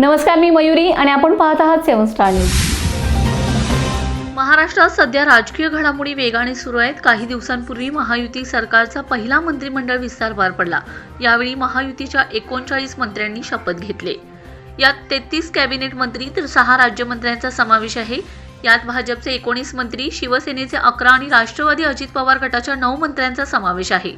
नमस्कार मी मयुरी आणि आपण पाहत आहात सेवन स्टार न्यूज. महाराष्ट्रात सध्या राजकीय घडामोडी वेगाने सुरू आहेत. काही दिवसांपूर्वी महायुती सरकारचा पहिला मंत्रिमंडळ विस्तार पार पडला. यावेळी महायुतीच्या एकोणचाळीस मंत्र्यांनी शपथ घेतले. यात तेहतीस कॅबिनेट मंत्री तर सहा राज्यमंत्र्यांचा समावेश आहे. यात भाजपचे एकोणीस मंत्री शिवसेनेचे अकरा आणि राष्ट्रवादी अजित पवार गटाच्या नऊ मंत्र्यांचा समावेश आहे.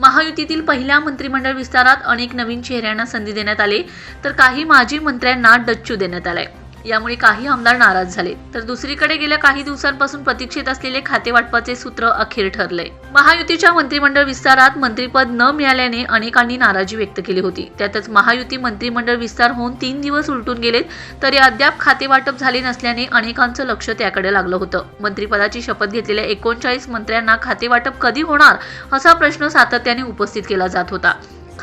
महायुतीतील पहिल्या मंत्रिमंडळ विस्तारात अनेक नवीन चेहऱ्यांना संधी देण्यात आली तर काही माजी मंत्र्यांना डच्चू देण्यात आलाय. यामुळे काही आमदार नाराज झाले. तर दुसरीकडे गेल्या काही दिवसांपासून प्रतीक्षित असलेले खाते वाटपाचे सूत्र अखेर ठरले महायुतीच्या मंत्रिमंडळ विस्तारात मंत्रिपद न मिळाल्याने अनेकांनी नाराजी व्यक्त केली होती. त्यातच महायुती मंत्रिमंडळ विस्तार होऊन तीन दिवस उलटून गेलेत तरी अद्याप खाते वाटप झाले नसल्याने अनेकांचं लक्ष त्याकडे लागलं होतं. मंत्रिपदाची शपथ घेतलेल्या एकोणचाळीस मंत्र्यांना खाते वाटप कधी होणार असा प्रश्न सातत्याने उपस्थित केला जात होता.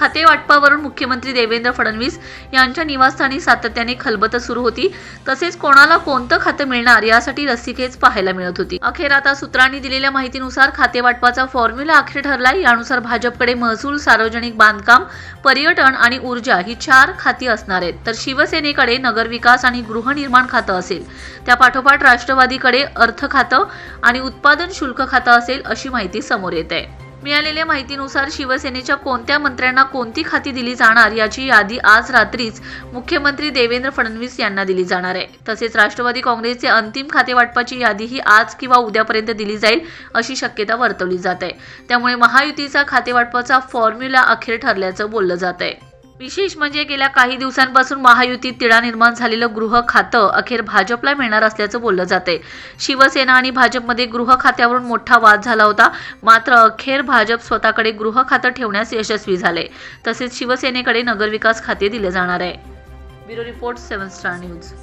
खाते वाटपावरून मुख्यमंत्री देवेंद्र फडणवीस यांच्या निवासस्थानी सातत्याने खलबत सुरू होती. तसेच कोणाला कोणतं खातं मिळणार यासाठी रस्सीखेच पाहायला मिळत होती. अखेर आता सूत्रांनी दिलेल्या माहितीनुसार खाते वाटपाचा फॉर्म्युला अखेर ठरलाय. यानुसार भाजपकडे महसूल सार्वजनिक बांधकाम पर्यटन आणि ऊर्जा ही चार खाती असणार आहेत. तर शिवसेनेकडे नगरविकास आणि गृहनिर्माण खातं असेल. त्या पाठोपाठ राष्ट्रवादीकडे अर्थ खातं आणि उत्पादन शुल्क खातं असेल अशी माहिती समोर येत आहे. मिळालेल्या माहितीनुसार शिवसेनेच्या कोणत्या मंत्र्यांना कोणती खाती दिली जाणार याची यादी आज रात्रीच मुख्यमंत्री देवेंद्र फडणवीस यांना दिली जाणार आहे. तसेच राष्ट्रवादी काँग्रेसचे अंतिम खाते वाटपाची यादीही आज किंवा उद्यापर्यंत दिली जाईल अशी शक्यता वर्तवली जात आहे. त्यामुळे महायुतीचा खातेवाटपाचा फॉर्म्युला अखेर ठरल्याचं बोललं जात आहे. विशेष म्हणजे गेल्या काही दिवसांपासून महायुतीत तिढा निर्माण झालेलं गृह खातं अखेर भाजपला मिळणार असल्याचं बोललं जाते शिवसेना आणि भाजपमध्ये गृह खात्यावरून मोठा वाद झाला होता. मात्र अखेर भाजप स्वतःकडे गृह खातं ठेवण्यास यशस्वी झाले तसेच शिवसेनेकडे नगरविकास खाते दिले जाणार आहे. Bureau report seven star news.